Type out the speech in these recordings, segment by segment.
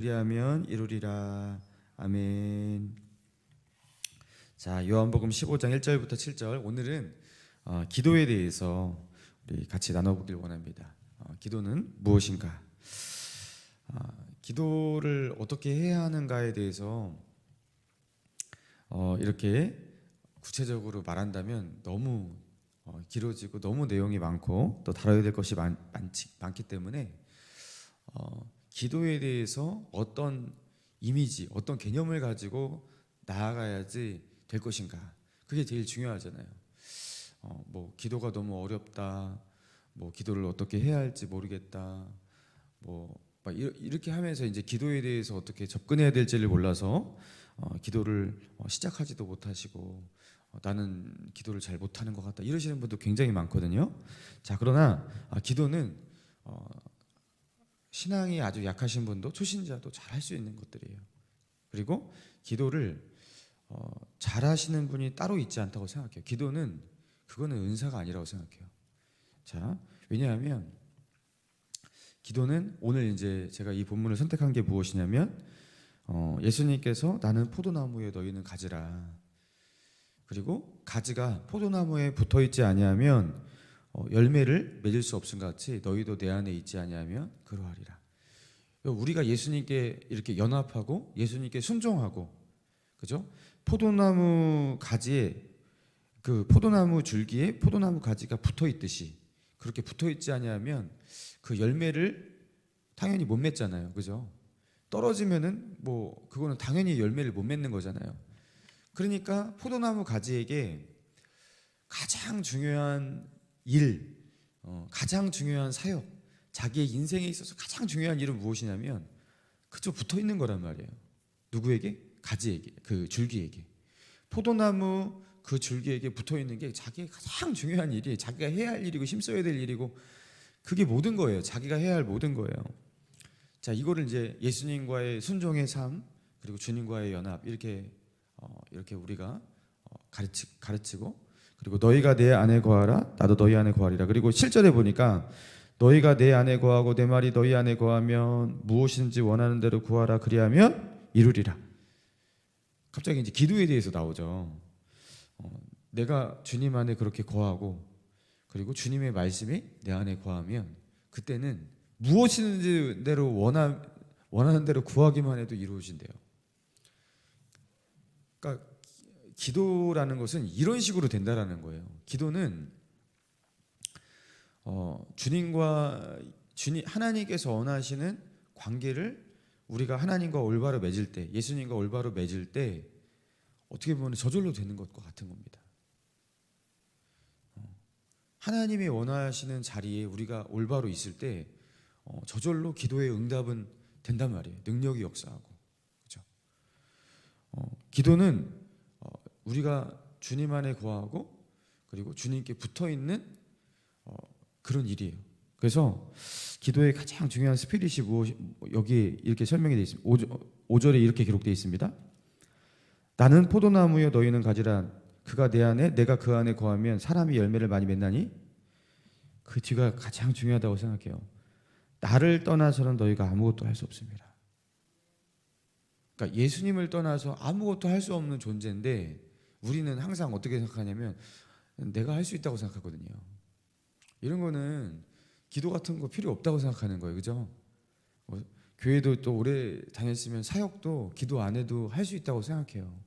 그리하면 이루리라. 아멘. 자, 요한복음 15장 1절부터 7절. 오늘은 어, 기도에 대해서 우리 같이 나눠보길 원합니다. 어, 기도는 무엇인가? 어, 기도를 어떻게 해야 하는가에 대해서 어, 이렇게 구체적으로 말한다면 너무 어, 길어지고 너무 내용이 많고 또 다뤄야 될 것이 많, 많지, 많기 때문에 어, 기도에 대해서 어떤 이미지, 어떤 개념을 가지고 나아가야지 될 것인가? 그게 제일 중요하잖아요. 어, 뭐 기도가 너무 어렵다, 뭐 기도를 어떻게 해야 할지 모르겠다, 뭐 이렇게 하면서 이제 기도에 대해서 어떻게 접근해야 될지를 몰라서 어, 기도를 어, 시작하지도 못하시고 어, 나는 기도를 잘 못하는 것 같다 이러시는 분도 굉장히 많거든요. 자 그러나 아, 기도는 어, 신앙이 아주 약하신 분도 초신자도 잘 할 수 있는 것들이에요. 그리고 기도를 어, 잘 하시는 분이 따로 있지 않다고 생각해요. 기도는 그거는 은사가 아니라고 생각해요. 자 왜냐하면 기도는 오늘 이제 제가 이 본문을 선택한 게 무엇이냐면 어, 예수님께서 나는 포도나무에 너희는 가지라. 그리고 가지가 포도나무에 붙어 있지 아니하면 어, 열매를 맺을 수 없음 같이 너희도 내 안에 있지 아니하면 그러하리라. 우리가 예수님께 이렇게 연합하고 예수님께 순종하고 그죠? 포도나무 가지에 그 포도나무 줄기에 포도나무 가지가 붙어 있듯이 그렇게 붙어 있지 아니하면 그 열매를 당연히 못 맺잖아요. 그죠? 떨어지면은 뭐 그거는 당연히 열매를 못 맺는 거잖아요. 그러니까 포도나무 가지에게 가장 중요한 일, 어, 가장 중요한 사역, 자기의 인생에 있어서 가장 중요한 일은 무엇이냐면 그저 붙어 있는 거란 말이에요. 누구에게? 가지에게, 그 줄기에게. 포도나무 그 줄기에게 붙어 있는 게 자기의 가장 중요한 일이 자기가 해야 할 일이고 힘써야 될 일이고 그게 모든 거예요. 자기가 해야 할 모든 거예요. 자, 이거를 이제 예수님과의 순종의 삶 그리고 주님과의 연합 이렇게 어, 이렇게 우리가 어, 가르치, 가르치고 그리고 너희가 내 안에 거하라 나도 너희 안에 거하리라. 그리고 실절에 보니까 너희가 내 안에 거하고 내 말이 너희 안에 거하면 무엇인지 원하는 대로 구하라 그리하면 이루리라. 갑자기 이제 기도에 대해서 나오죠. 어, 내가 주님 안에 그렇게 거하고 그리고 주님의 말씀이 내 안에 거하면 그때는 무엇이든지 대로 원하, 원하는 대로 구하기만 해도 이루어진대요. 그러니까 기도라는 것은 이런 식으로 된다라는 거예요. 기도는 어, 주님과 주님 하나님께서 원하시는 관계를 우리가 하나님과 올바로 맺을 때, 예수님과 올바로 맺을 때 어떻게 보면 저절로 되는 것과 같은 겁니다. 어, 하나님이 원하시는 자리에 우리가 올바로 있을 때 어, 저절로 기도의 응답은 된단 말이에요. 능력이 역사하고. 그죠? 어, 기도는 어, 우리가 주님 안에 거하고 그리고 주님께 붙어 있는 어, 그런 일이에요. 그래서 기도의 가장 중요한 스피릿이 무엇이 여기 이렇게 설명이 되어 있습니다. 5절 에 이렇게 기록되어 있습니다. 나는 포도나무여 너희는 가지라 그가 내 안에 내가 그 안에 거하면 사람이 열매를 많이 맺나니 그 뒤가 가장 중요하다고 생각해요. 나를 떠나서는 너희가 아무것도 할 수 없습니다. 그러니까 예수님을 떠나서 아무것도 할 수 없는 존재인데 우리는 항상 어떻게 생각하냐면 내가 할 수 있다고 생각하거든요. 이런 거는 기도 같은 거 필요 없다고 생각하는 거예요. 그죠? 뭐, 교회도 또 오래 다녔으면 사역도 기도 안 해도 할 수 있다고 생각해요.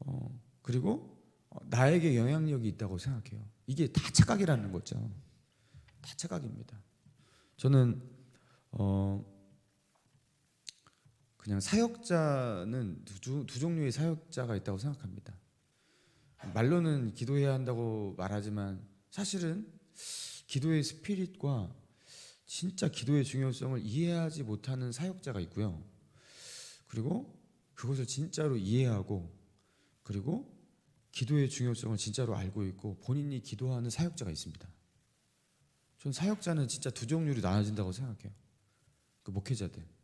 어, 그리고 어, 나에게 영향력이 있다고 생각해요. 이게 다 착각이라는 거죠. 다 착각입니다. 저는 어, 그냥 사역자는 두, 주- 두 종류의 사역자가 있다고 생각합니다. 말로는 기도해야 한다고 말하지만 사실은 기도의 스피릿과 진짜 기도의 중요성을 이해하지 못하는 사역자가 있고요. 그리고 그것을 진짜로 이해하고 그리고 기도의 중요성을 진짜로 알고 있고 본인이 기도하는 사역자가 있습니다. 전 사역자는 진짜 두 종류로 나눠진다고 생각해요. 그 목회자들.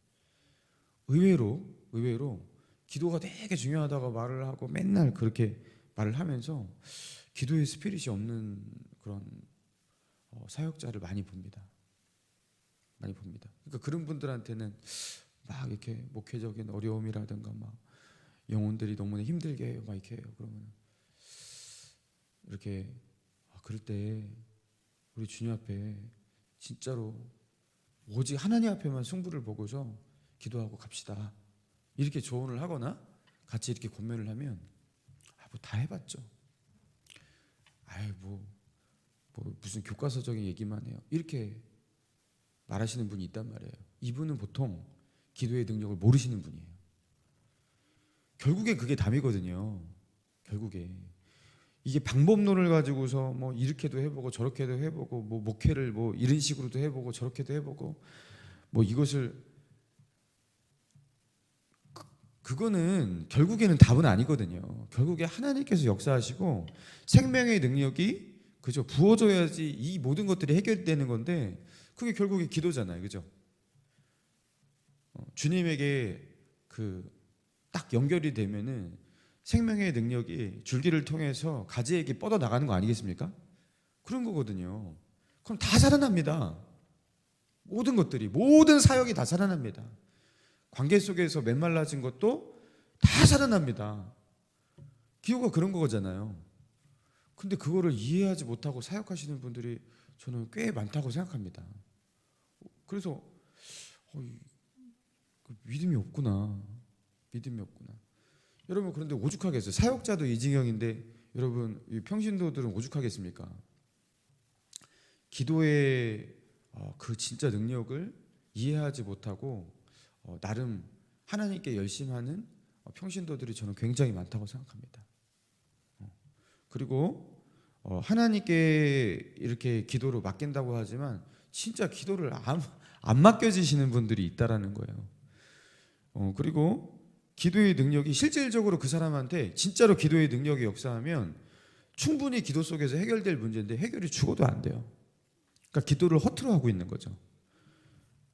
의외로 의외로 기도가 되게 중요하다고 말을 하고 맨날 그렇게 말을 하면서 기도의 스피릿이 없는 그런 어, 사역자를 많이 봅니다. 많이 봅니다. 그러니까 그런 분들한테는 막 이렇게 목회적인 어려움이라든가 막 영혼들이 너무나 힘들게 해요. 막 이렇게 해요. 그러면 이렇게 아, 그럴 때 우리 주님 앞에 진짜로 오직 하나님 앞에만 승부를 보고서 기도하고 갑시다. 이렇게 조언을 하거나 같이 이렇게 권면을 하면 아, 뭐 다 해봤죠. 아이 뭐, 뭐 무슨 교과서적인 얘기만 해요. 이렇게 말하시는 분이 있단 말이에요. 이분은 보통 기도의 능력을 모르시는 분이에요. 결국에 그게 답이거든요. 결국에 이게 방법론을 가지고서 뭐 이렇게도 해보고 저렇게도 해보고 뭐 목회를 뭐 이런 식으로도 해보고 저렇게도 해보고 뭐 이것을 그, 그거는 결국에는 답은 아니거든요. 결국에 하나님께서 역사하시고 생명의 능력이 그죠 부어져야지 이 모든 것들이 해결되는 건데 그게 결국에 기도잖아요, 그죠? 어, 주님에게 그 딱 연결이 되면은 생명의 능력이 줄기를 통해서 가지에게 뻗어 나가는 거 아니겠습니까? 그런 거거든요. 그럼 다 살아납니다. 모든 것들이 모든 사역이 다 살아납니다. 관계 속에서 메말라진 것도 다 살아납니다. 기호가 그런 거잖아요. 근데 그거를 이해하지 못하고 사역하시는 분들이 저는 꽤 많다고 생각합니다. 그래서 어, 이- 그 믿음이 없구나. 믿음이 없구나. 여러분 그런데 오죽하겠어요. 사역자도 이징영인데 여러분 이 평신도들은 오죽하겠습니까? 기도의 어, 그 진짜 능력을 이해하지 못하고 어, 나름 하나님께 열심하는 어, 평신도들이 저는 굉장히 많다고 생각합니다. 어, 그리고 어, 하나님께 이렇게 기도를 맡긴다고 하지만 진짜 기도를 안, 안 맡겨지시는 분들이 있다라는 거예요. 어, 그리고 기도의 능력이 실질적으로 그 사람한테 진짜로 기도의 능력이 역사하면 충분히 기도 속에서 해결될 문제인데 해결이 죽어도 안 돼요. 그러니까 기도를 허투루 하고 있는 거죠.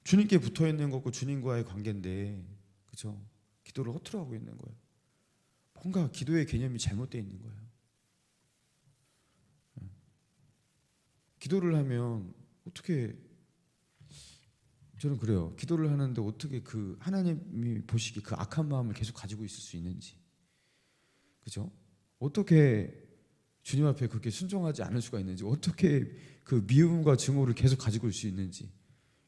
주님께 붙어 있는 거고 주님과의 관계인데 그죠? 기도를 허투루 하고 있는 거예요. 뭔가 기도의 개념이 잘못되어 있는 거예요. 예. 기도를 하면 어떻게 저는 그래요. 기도를 하는데 어떻게 그 하나님이 보시기 그 악한 마음을 계속 가지고 있을 수 있는지, 그죠? 어떻게 주님 앞에 그렇게 순종하지 않을 수가 있는지, 어떻게 그 미움과 증오를 계속 가지고 있을 수 있는지,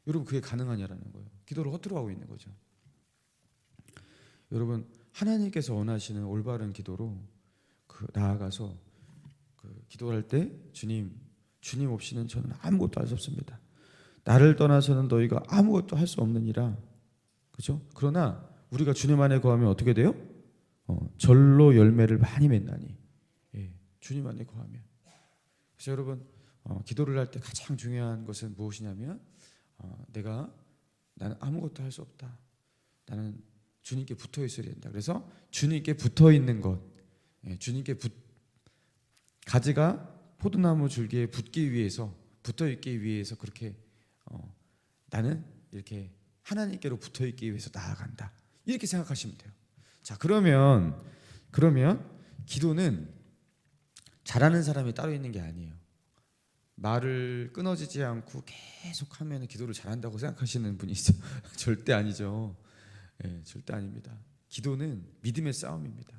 여러분 그게 가능하냐라는 거예요. 기도를 허투루 하고 있는 거죠. 여러분 하나님께서 원하시는 올바른 기도로 그 나아가서 그 기도할 때 주님, 주님 없이는 저는 아무것도 할 수 없습니다. 나를 떠나서는 너희가 아무것도 할 수 없느니라. 그죠? 그러나 우리가 주님 안에 거하면 어떻게 돼요? 어, 절로 열매를 많이 맺나니. 예, 주님 안에 거하면. 그래서 여러분 어, 기도를 할 때 가장 중요한 것은 무엇이냐면 어, 내가 나는 아무것도 할 수 없다. 나는 주님께 붙어 있어야 된다. 그래서 주님께 붙어 있는 것, 예, 주님께 붙 가지가 포도나무 줄기에 붙기 위해서 붙어 있기 위해서 그렇게 어, 나는 이렇게 하나님께로 붙어 있기 위해서 나아간다. 이렇게 생각하시면 돼요. 자, 그러면 그러면 기도는 잘하는 사람이 따로 있는 게 아니에요. 말을 끊어지지 않고 계속 하면 기도를 잘한다고 생각하시는 분이 있어. 절대 아니죠. 예, 절대 아닙니다. 기도는 믿음의 싸움입니다.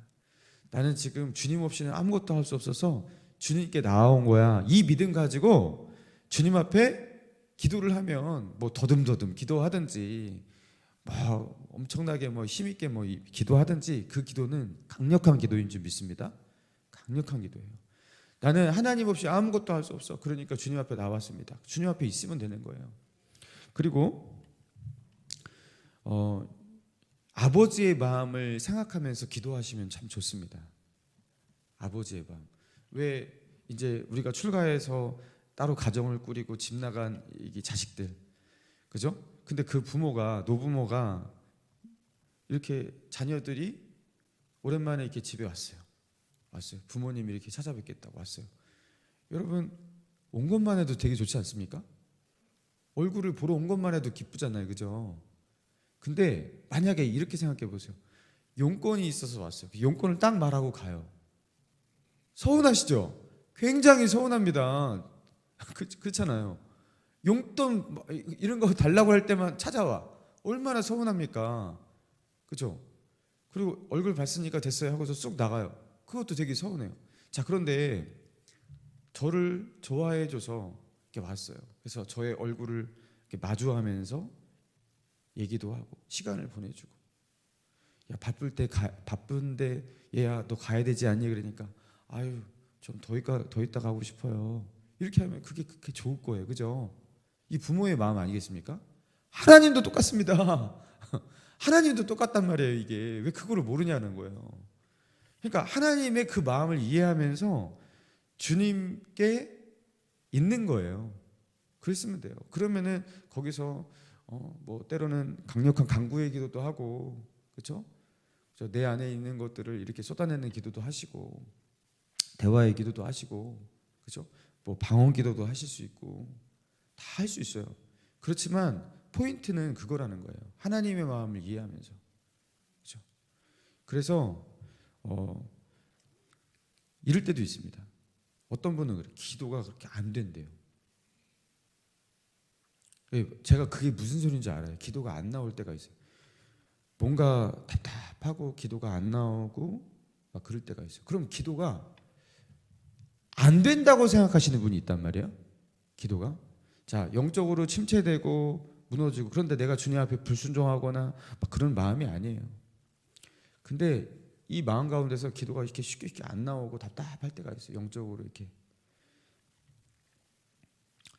나는 지금 주님 없이는 아무것도 할 수 없어서 주님께 나아온 거야. 이 믿음 가지고 주님 앞에 기도를 하면 뭐 더듬더듬 기도하든지 뭐 엄청나게 뭐 힘있게 뭐 이- 기도하든지 그 기도는 강력한 기도인 줄 믿습니다. 강력한 기도예요. 나는 하나님 없이 아무것도 할 수 없어. 그러니까 주님 앞에 나왔습니다. 주님 앞에 있으면 되는 거예요. 그리고 어, 아버지의 마음을 생각하면서 기도하시면 참 좋습니다. 아버지의 마음. 왜 이제 우리가 출가해서 따로 가정을 꾸리고 집 나간 이 자식들, 그죠? 근데 그 부모가 노부모가 이렇게 자녀들이 오랜만에 이렇게 집에 왔어요. 왔어요. 부모님이 이렇게 찾아뵙겠다고 왔어요. 여러분 온 것만 해도 되게 좋지 않습니까? 얼굴을 보러 온 것만 해도 기쁘잖아요, 그죠? 근데 만약에 이렇게 생각해 보세요. 용건이 있어서 왔어요. 그 용건을 딱 말하고 가요. 서운하시죠? 굉장히 서운합니다. 그, 그렇잖아요. 용돈 뭐 이런 거 달라고 할 때만 찾아와. 얼마나 서운합니까? 그죠? 그리고 얼굴 봤으니까 됐어요 하고서 쑥 나가요. 그것도 되게 서운해요. 자, 그런데 저를 좋아해 줘서 이렇게 왔어요. 그래서 저의 얼굴을 마주하면서 얘기도 하고 시간을 보내주고. 야 바쁠 때 가, 바쁜데 얘야 너 가야 되지 않니? 그러니까 아유 좀 더 있다 더 있다 가고 싶어요. 이렇게 하면 그게 그게 좋을 거예요. 그죠? 이 부모의 마음 아니겠습니까? 하나님도 똑같습니다. 하나님도 똑같단 말이에요 이게. 왜 그거를 모르냐는 거예요 그러니까 하나님의 그 마음을 이해하면서 주님께 있는 거예요 그랬으면 돼요 그러면은 거기서 어, 뭐 때로는 강력한 강구의 기도도 하고 그렇죠? 내 안에 있는 것들을 이렇게 쏟아내는 기도도 하시고 대화의 기도도 하시고 그렇죠? 뭐 방언 기도도 하실 수 있고 다 할 수 있어요. 그렇지만 포인트는 그거라는 거예요. 하나님의 마음을 이해하면서 그렇죠? 그래서 어, 이럴 때도 있습니다. 어떤 분은 그래 기도가 그렇게 안 된대요. 예, 제가 그게 무슨 소리인지 알아요. 기도가 안 나올 때가 있어요. 뭔가 답답하고 기도가 안 나오고 막 그럴 때가 있어요. 그럼 기도가 안 된다고 생각하시는 분이 있단 말이에요. 기도가 자 영적으로 침체되고 무너지고 그런데 내가 주님 앞에 불순종하거나 막 그런 마음이 아니에요. 근데 이 마음 가운데서 기도가 이렇게 쉽게 쉽게 안 나오고 답답할 때가 있어요. 영적으로 이렇게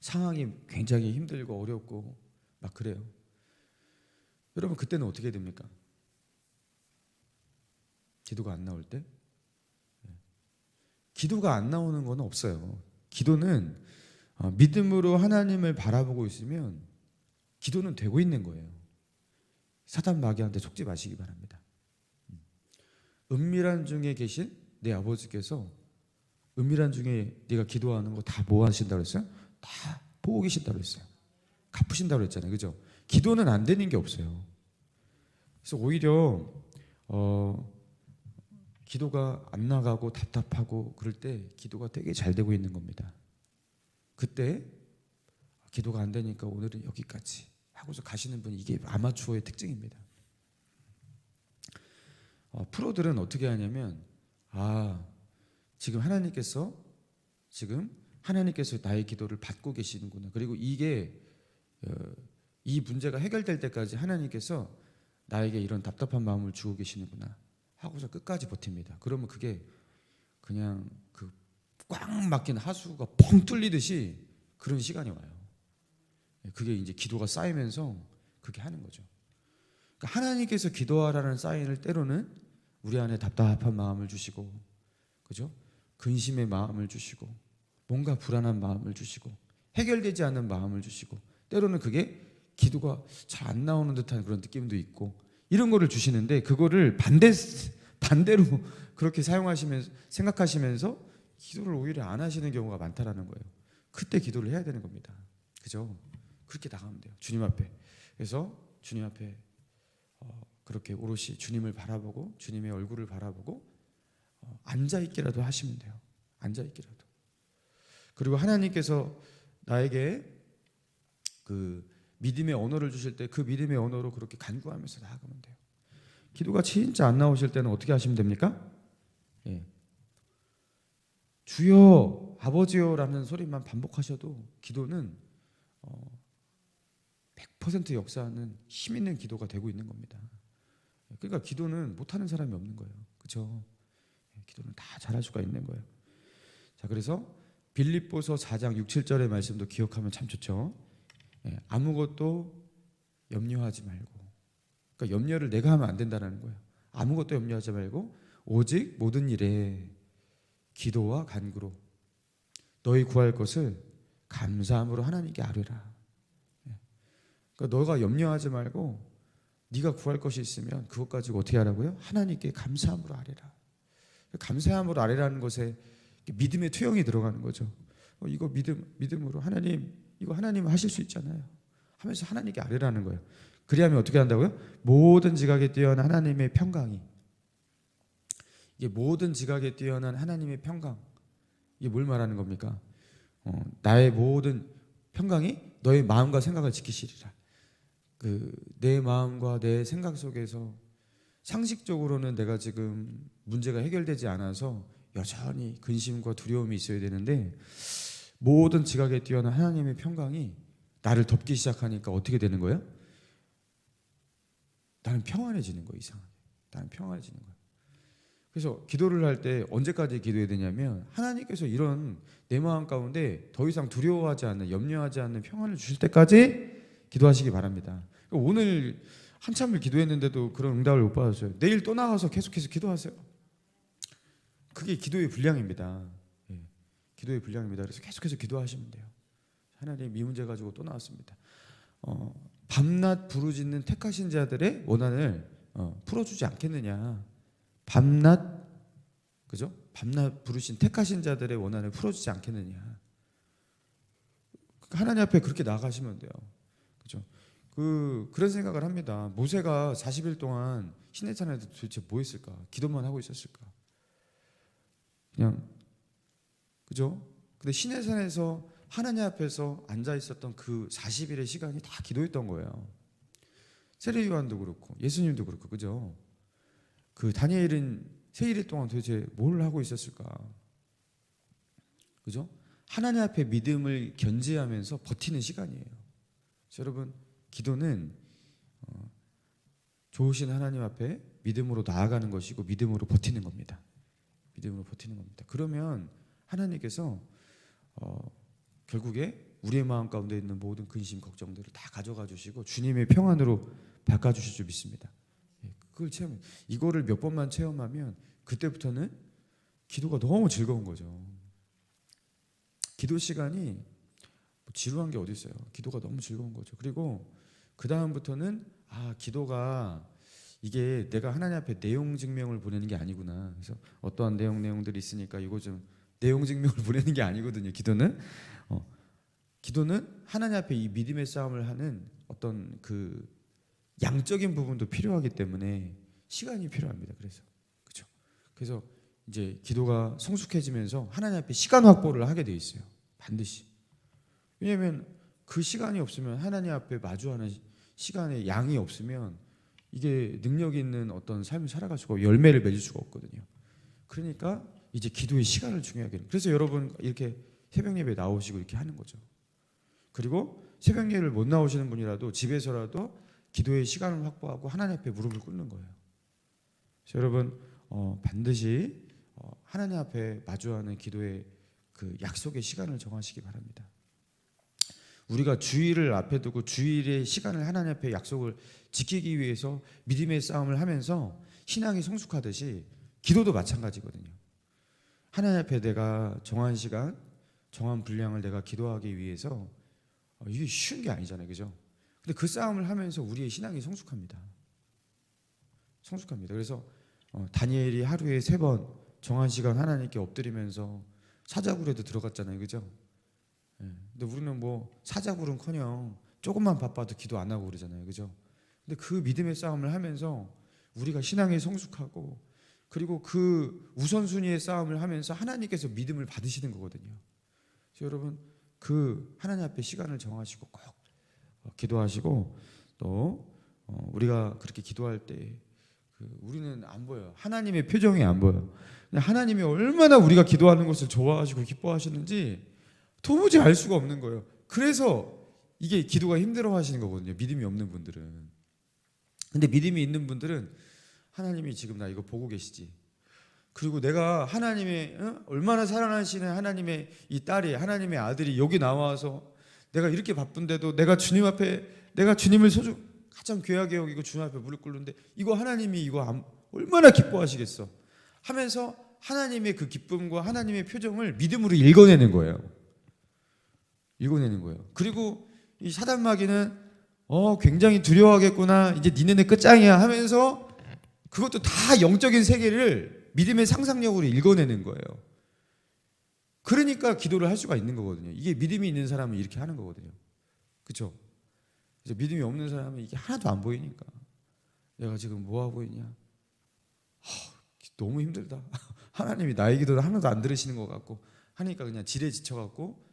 상황이 굉장히 힘들고 어렵고 막 그래요. 여러분 그때는 어떻게 됩니까? 기도가 안 나올 때? 네. 기도가 안 나오는 건 없어요. 기도는 어, 믿음으로 하나님을 바라보고 있으면 기도는 되고 있는 거예요. 사단 마귀한테 속지 마시기 바랍니다. 음. 은밀한 중에 계신 내 아버지께서 은밀한 중에 네가 기도하는 거다뭐 하신다고 했어요? 다 보고 계신다고 했어요. 갚으신다고 했잖아요. 그죠? 기도는 안 되는 게 없어요. 그래서 오히려 어, 기도가 안 나가고 답답하고 그럴 때 기도가 되게 잘 되고 있는 겁니다. 그때 기도가 안 되니까 오늘은 여기까지 하고서 가시는 분이 이게 아마추어의 특징입니다. 어, 프로들은 어떻게 하냐면 아 지금 하나님께서 지금 하나님께서 나의 기도를 받고 계시는구나. 그리고 이게 어, 이 문제가 해결될 때까지 하나님께서 나에게 이런 답답한 마음을 주고 계시는구나 하고서 끝까지 버팁니다. 그러면 그게 그냥 그 꽉 막힌 하수가 펑 뚫리듯이 그런 시간이 와요. 그게 이제 기도가 쌓이면서 그렇게 하는 거죠. 그러니까 하나님께서 기도하라는 사인을 때로는 우리 안에 답답한 마음을 주시고, 그죠? 근심의 마음을 주시고, 뭔가 불안한 마음을 주시고, 해결되지 않는 마음을 주시고, 때로는 그게 기도가 잘 안 나오는 듯한 그런 느낌도 있고, 이런 거를 주시는데 그거를 반대 반대로 그렇게 사용하시면서 생각하시면서 기도를 오히려 안 하시는 경우가 많다라는 거예요. 그때 기도를 해야 되는 겁니다. 그죠? 그렇게 나가면 돼요. 주님 앞에. 그래서 주님 앞에 어, 그렇게 오롯이 주님을 바라보고 주님의 얼굴을 바라보고 어, 앉아 있기라도 하시면 돼요. 앉아 있기라도. 그리고 하나님께서 나에게 그 믿음의 언어를 주실 때 그 믿음의 언어로 그렇게 간구하면서 나아가면 돼요. 기도가 진짜 안 나오실 때는 어떻게 하시면 됩니까? 예. 주여 아버지요라는 소리만 반복하셔도 기도는 어, 100% 역사하는 힘 있는 기도가 되고 있는 겁니다. 그러니까 기도는 못하는 사람이 없는 거예요. 그렇죠? 기도는 다 잘할 수가 있는 거예요. 자 그래서 빌립보서 4장 6, 7절의 말씀도 기억하면 참 좋죠. 예, 아무것도 염려하지 말고 그러니까 염려를 내가 하면 안 된다는 거예요. 아무것도 염려하지 말고 오직 모든 일에 기도와 간구로 너희 구할 것을 감사함으로 하나님께 아뢰라. 예. 그러니까 너가 염려하지 말고 네가 구할 것이 있으면 그것 가지고 어떻게 하라고요? 하나님께 감사함으로 아뢰라. 감사함으로 아뢰라는 것에 믿음의 투영이 들어가는 거죠. 어, 이거 믿음 믿음으로 하나님 이거 하나님 하실 수 있잖아요. 하면서 하나님께 아뢰라는 거예요. 그리하면 어떻게 한다고요? 모든 지각에 뛰어난 하나님의 평강이 이게 모든 지각에 뛰어난 하나님의 평강 이게 뭘 말하는 겁니까? 어, 나의 모든 평강이 너의 마음과 생각을 지키시리라. 그 내 마음과 내 생각 속에서 상식적으로는 내가 지금 문제가 해결되지 않아서 여전히 근심과 두려움이 있어야 되는데 모든 지각에 뛰어난 하나님의 평강이 나를 덮기 시작하니까 어떻게 되는 거예요? 나는 평안해지는 거예요, 이상하게. 나는 평안해지는 거예요. 그래서 기도를 할 때 언제까지 기도해야 되냐면 하나님께서 이런 내 마음 가운데 더 이상 두려워하지 않는 염려하지 않는 평안을 주실 때까지 기도하시기 바랍니다. 오늘 한참을 기도했는데도 그런 응답을 못 받았어요. 내일 또 나가서 계속해서 기도하세요. 그게 기도의 분량입니다. 예, 기도의 분량입니다. 그래서 계속해서 기도하시면 돼요. 하나님 이 문제 가지고 또 나왔습니다. 어, 밤낮 부르짖는 택하신 자들의 원한을 어, 풀어주지 않겠느냐. 밤낮 그죠? 밤낮 부르신 택하신 자들의 원한을 풀어주지 않겠느냐. 하나님 앞에 그렇게 나가시면 돼요. 그죠? 그 그런 생각을 합니다. 모세가 40일 동안 시내산에서 도대체 뭐 했을까? 기도만 하고 있었을까? 그냥 그죠? 근데 시내산에서 하나님 앞에서 앉아 있었던 그 40일의 시간이 다 기도했던 거예요. 세례 요한도 그렇고 예수님도 그렇고 그죠? 그 다니엘은 세일 동안 도대체 뭘 하고 있었을까? 그죠? 하나님 앞에 믿음을 견지하면서 버티는 시간이에요. 여러분 기도는 어, 좋으신 하나님 앞에 믿음으로 나아가는 것이고 믿음으로 버티는 겁니다. 믿음으로 버티는 겁니다. 그러면 하나님께서 어, 결국에 우리의 마음 가운데 있는 모든 근심 걱정들을 다 가져가 주시고 주님의 평안으로 바꿔 주실 줄 믿습니다. 예, 그걸 체험 이거를 몇 번만 체험하면 그때부터는 기도가 너무 즐거운 거죠. 기도 시간이 뭐 지루한 게 어디 있어요? 기도가 너무 즐거운 거죠. 그리고 그 다음부터는 아 기도가 이게 내가 하나님 앞에 내용 증명을 보내는 게 아니구나. 그래서 어떠한 내용 내용들이 있으니까 이거 좀 내용 증명을 보내는 게 아니거든요. 기도는 어, 기도는 하나님 앞에 이 믿음의 싸움을 하는 어떤 그 양적인 부분도 필요하기 때문에 시간이 필요합니다. 그래서 그렇죠. 그래서 이제 기도가 성숙해지면서 하나님 앞에 시간 확보를 하게 돼 있어요. 반드시. 왜냐하면 그 시간이 없으면 하나님 앞에 마주하는 시간의 양이 없으면 이게 능력 있는 어떤 삶을 살아갈 수가 열매를 맺을 수가 없거든요. 그러니까 이제 기도의 시간을 중요하게. 그래서 여러분 이렇게 새벽 예배 나오시고 이렇게 하는 거죠. 그리고 새벽 예배를 못 나오시는 분이라도 집에서라도 기도의 시간을 확보하고 하나님 앞에 무릎을 꿇는 거예요. 여러분 어, 반드시 어, 하나님 앞에 마주하는 기도의 그 약속의 시간을 정하시기 바랍니다. 우리가 주일을 앞에 두고 주일의 시간을 하나님 앞에 약속을 지키기 위해서 믿음의 싸움을 하면서 신앙이 성숙하듯이 기도도 마찬가지거든요. 하나님 앞에 내가 정한 시간, 정한 분량을 내가 기도하기 위해서 어, 이게 쉬운 게 아니잖아요, 그죠? 근데 그 싸움을 하면서 우리의 신앙이 성숙합니다. 성숙합니다. 그래서 어, 다니엘이 하루에 세 번 정한 시간 하나님께 엎드리면서 사자굴에도 들어갔잖아요, 그죠? 예. 근데 우리는 뭐 사자굴은커녕 조금만 바빠도 기도 안 하고 그러잖아요, 그죠? 근데 그 믿음의 싸움을 하면서 우리가 신앙이 성숙하고 그리고 그 우선순위의 싸움을 하면서 하나님께서 믿음을 받으시는 거거든요. 그래서 여러분 그 하나님 앞에 시간을 정하시고 꼭 어, 기도하시고 또 어, 우리가 그렇게 기도할 때그 우리는 안 보여요. 하나님의 표정이 안. 근데 하나님이 얼마나 우리가 기도하는 것을 좋아하시고 기뻐하시는지 도무지 알 수가 없는 거예요. 그래서 이게 기도가 힘들어 하시는 거거든요. 믿음이 없는 분들은. 근데 믿음이 있는 분들은 하나님이 지금 나 이거 보고 계시지. 그리고 내가 하나님의 어? 얼마나 사랑하시는 하나님의 이 딸이 하나님의 아들이 여기 나와서 내가 이렇게 바쁜데도 내가 주님 앞에 내가 주님을 소중 가장 귀하게 여기고 주님 앞에 무릎 꿇는데 이거 하나님이 이거 안- 얼마나 기뻐하시겠어 하면서 하나님의 그 기쁨과 하나님의 표정을 믿음으로 읽어내는 거예요. 읽어내는 거예요. 그리고 이 사단마귀는 어 굉장히 두려워하겠구나 이제 니네는 끝장이야 하면서 그것도 다 영적인 세계를 믿음의 상상력으로 읽어내는 거예요. 그러니까 기도를 할 수가 있는 거거든요. 이게 믿음이 있는 사람은 이렇게 하는 거거든요. 그렇죠? 믿음이 없는 사람은 이게 하나도 안 보이니까 내가 지금 뭐 하고 있냐? 하, 너무 힘들다. 하나님이 나의 기도를 하나도 안 들으시는 것 같고 하니까 그냥 지레 지쳐갖고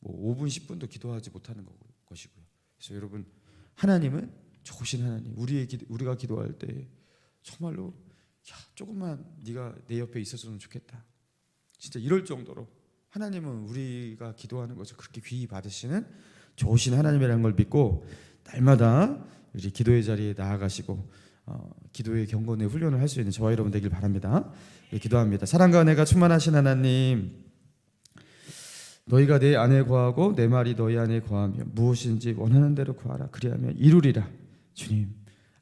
뭐 5분 10분도 기도하지 못하는 것이고요. 그래서 여러분 하나님은 좋으신 하나님. 우리의 기, 우리가 기도할 때 정말로 야 조금만 네가 내 옆에 있었으면 좋겠다. 진짜 이럴 정도로 하나님은 우리가 기도하는 것을 그렇게 귀히 받으시는 좋으신 하나님이라는 걸 믿고 날마다 우리 기도의 자리에 나아가시고 어, 기도의 경건의 훈련을 할 수 있는 저와 여러분 되길 바랍니다. 예, 기도합니다. 사랑과 은혜가 충만하신 하나님, 너희가 내 안에 거하고 내 말이 너희 안에 거하며 무엇인지 원하는 대로 구하라. 그리하면 이루리라. 주님,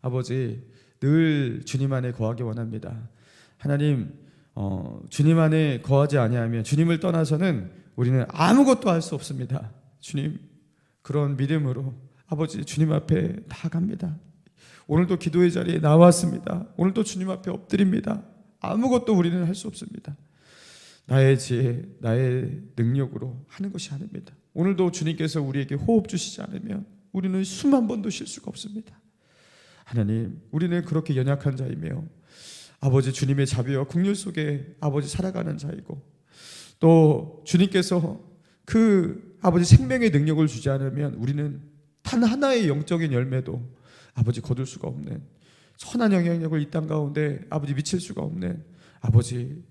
아버지 늘 주님 안에 거하기 원합니다. 하나님, 어, 주님 안에 거하지 아니하면 주님을 떠나서는 우리는 아무것도 할 수 없습니다. 주님, 그런 믿음으로 아버지 주님 앞에 나아갑니다. 오늘도 기도의 자리에 나왔습니다. 오늘도 주님 앞에 엎드립니다. 아무것도 우리는 할 수 없습니다. 나의 지혜, 나의 능력으로 하는 것이 아닙니다. 오늘도 주님께서 우리에게 호흡 주시지 않으면 우리는 숨한 번도 쉴 수가 없습니다. 하나님, 우리는 그렇게 연약한 자이며 아버지 주님의 자비와 국률 속에 아버지 살아가는 자이고 또 주님께서 그 아버지 생명의 능력을 주지 않으면 우리는 단 하나의 영적인 열매도 아버지 거둘 수가 없는 선한 영향력을 이 땅 가운데 아버지 미칠 수가 없는 아버지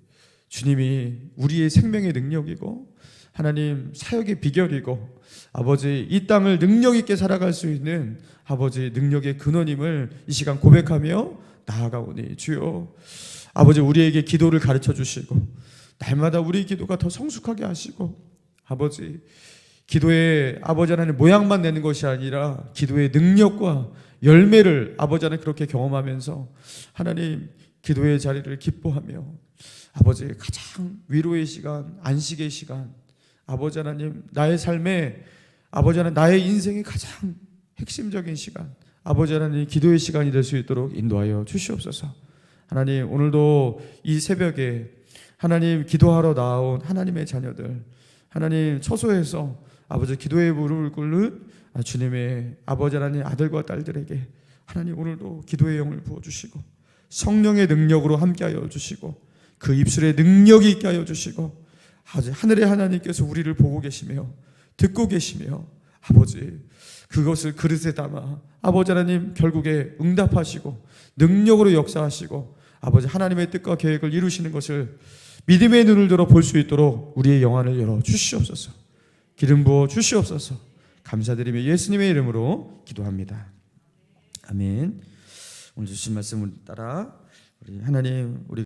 주님이 우리의 생명의 능력이고 하나님 사역의 비결이고 아버지 이 땅을 능력 있게 살아갈 수 있는 아버지 능력의 근원임을 이 시간 고백하며 나아가오니 주여. 아버지 우리에게 기도를 가르쳐 주시고 날마다 우리 기도가 더 성숙하게 하시고 아버지 기도의 아버지 하나님 모양만 내는 것이 아니라 기도의 능력과 열매를 아버지 하나님 그렇게 경험하면서 하나님 기도의 자리를 기뻐하며 아버지 가장 위로의 시간, 안식의 시간, 아버지 하나님 나의 삶에 아버지 하나님 나의 인생의 가장 핵심적인 시간, 아버지 하나님 기도의 시간이 될 수 있도록 인도하여 주시옵소서. 하나님 오늘도 이 새벽에 하나님 기도하러 나온 하나님의 자녀들, 하나님 처소에서 아버지 기도의 무릎을 꿇는 주님의 아버지 하나님 아들과 딸들에게 하나님 오늘도 기도의 영을 부어 주시고 성령의 능력으로 함께하여 주시고 그 입술에 능력이 있게 하여 주시고 아버지 하늘의 하나님께서 우리를 보고 계시며 듣고 계시며 아버지 그것을 그릇에 담아 아버지 하나님 결국에 응답하시고 능력으로 역사하시고 아버지 하나님의 뜻과 계획을 이루시는 것을 믿음의 눈을 들어 볼 수 있도록 우리의 영안을 열어 주시옵소서. 기름 부어 주시옵소서. 감사드리며 예수님의 이름으로 기도합니다. 아멘. 오늘 주신 말씀을 따라 우리 하나님 우리